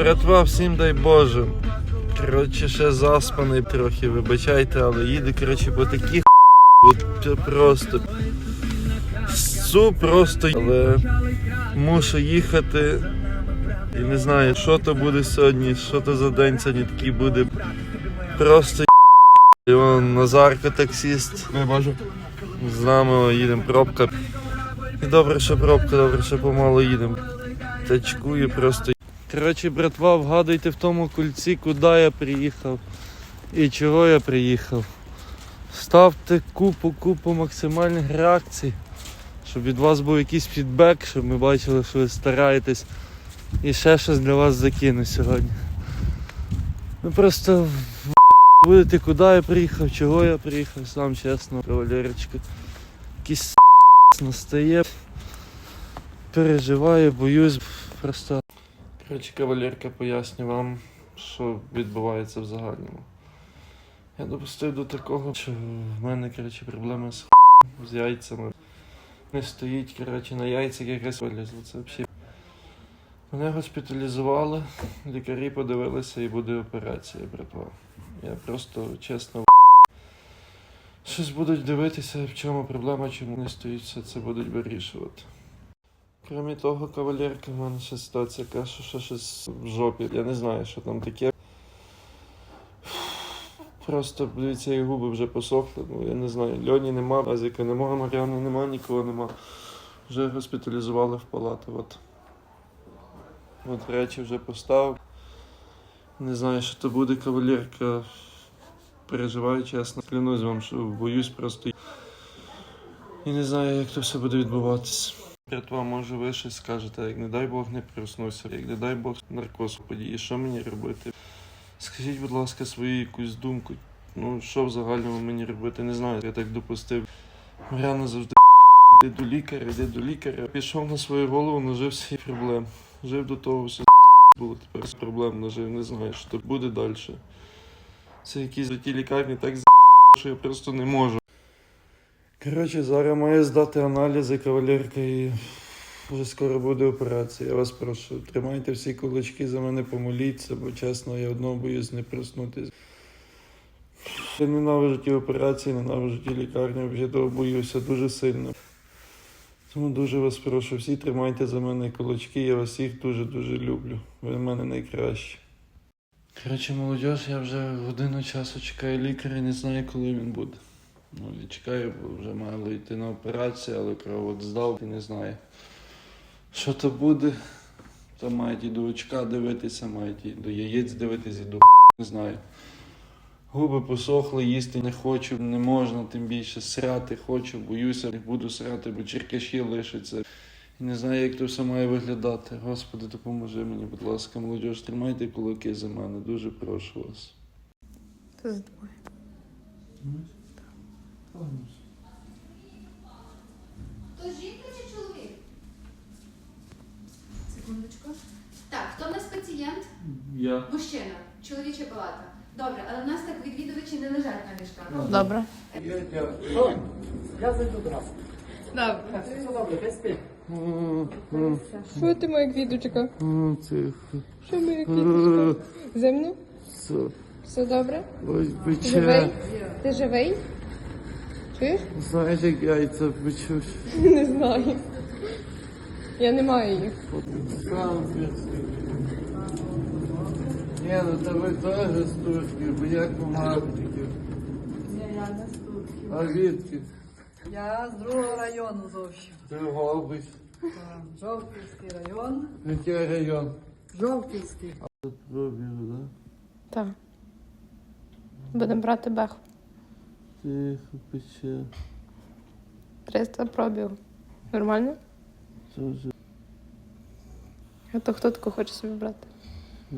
Братва, всім дай Боже. Коротше, ще заспаний трохи, вибачайте, але їду, коротше, по таких просто. Су просто, але мушу їхати. І не знаю, що то буде сьогодні, що то за день сьогодні такий буде. Просто і вон Назарко таксіст. Я бачу. З нами їдемо пробка. І добре, що пробка, добре, що помало їдемо. Тачкую просто. Коротше, братва, вгадуйте в тому кульці, куди я приїхав і чого я приїхав. Ставте купу, купу максимальних реакцій, щоб від вас був якийсь фідбек, щоб ми бачили, що ви стараєтесь. І ще щось для вас закину сьогодні. Ви просто будете, куди я приїхав, чого я приїхав, сам чесно, кавалерочка. Якийсь настає. Переживаю, боюсь. Просто. Коротше, кавалерка поясню вам, що відбувається в загальному. Я допустив до такого, що в мене коротше, проблеми з х**м, з яйцями. Не стоїть коротше, на яйцях якась вилізло. Це взагалі. Мене госпіталізували, лікарі подивилися і буде операція, братва. Я просто чесно Щось будуть дивитися, в чому проблема, чому не стоїть, все це будуть вирішувати. Крім того, кавалерка, в мене ще ситуація така, що щось в жопі. Я не знаю, що там таке. Просто, дивіться, і губи вже посохли. Ну, я не знаю. Льоні нема, Азіка нема, Мар'яни нема, нікого нема. Вже госпіталізували в палату. От. От речі вже поставив. Не знаю, що то буде кавалерка переживаю, чесно. Клянусь вам, що боюсь просто. І не знаю, як то все буде Братва, може ви щось скажете, як не дай Бог не проснуся, як не дай Бог наркоз подіє, що мені робити? Скажіть, будь ласка, свою якусь думку. Ну, що в загальному мені робити, не знаю. Я так допустив. Мар'яна завжди йди до лікаря, йди до лікаря. Пішов на свою голову, нажився і проблем. Жив до того, все було тепер з проблем нажив, не знаю, що буде далі. Це якісь ті лікарні так з що я просто не можу. Коротше, зараз маю здати аналізи кавалерка і вже скоро буде операція. Я вас прошу, тримайте всі кулачки за мене, помоліться, бо чесно, я одного боюсь не проснутися. Я ненавижу ті операції, ненавижу ті лікарні, вже того боюся дуже сильно. Тому дуже вас прошу, всі тримайте за мене кулачки, я вас всіх дуже-дуже люблю. Ви в мене найкращі. Коротше, молодь, я вже годину часу чекаю лікаря і не знаю, коли він буде. Ну, чекаю, бо вже мало йти на операцію, але кров от здав і не знаю. Що то буде? То мають і до очка дивитися, мають і до яєць дивитися, і до не знаю. Губи посохли, їсти не хочу, не можна, тим більше срати хочу, боюся, не буду срати, бо черкаші лишаться. І не знаю, як то все має виглядати. Господи, допоможи мені, будь ласка, молодь, тримайте кулаки за мене, дуже прошу вас. Це з тобою. То жінка чи чоловік? Секундочку. Так, хто в нас пацієнт? Я. Мужчина, чоловіча палата. Добре, але в нас так відвідувачі не лежать на ліжках. Добре. Я зайду до нас. Добре. Так, все добре, спи. Що ти, моя квіточка? Тихо. Що моя квіточка? Зимно? Все. Все добре? Ти живий? Ти живий? Чуєш? Знаєш, як яйця бичуть. Не знаю. Я не маю їх. Сам Ні, ну тебе теж стужки, бо як у. Ні, я не тут. А звідки? Я з другого району зовсім. Ти голубись. Так, Жовківський район. Який район? Жовківський. Пробіг, да? Так. Будемо брати беху. Тихо, пече. 300 пробів. Нормально? Тоже. А то хто таку хоче собі брати? е.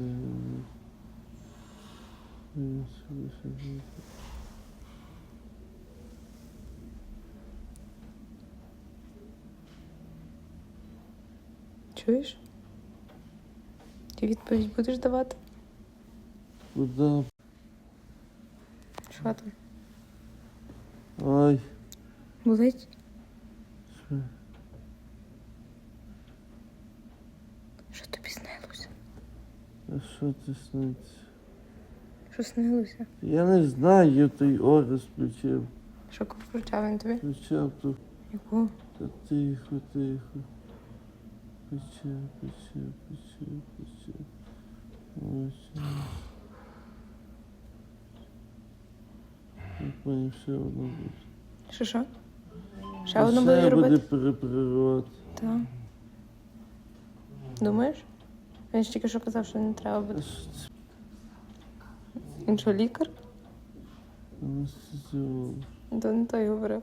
Чуєш? Ти відповідь будеш давати? Куда? Що там? Ай. Болить? Що? Що тобі снилося? А що ти сниться? Що снилося? Я не знаю, я той орес включив. Що кричав він тобі? Включав ту. Яку? Та тихо, тихо. Пече, пече, пече, пече. Ось. Я поняв, ще одну буде. Що що? Ще одну буде буде робити? перепривати. Так. Думаєш? Він ж тільки що казав, що не треба буде. Він що, лікар? То не той говорив.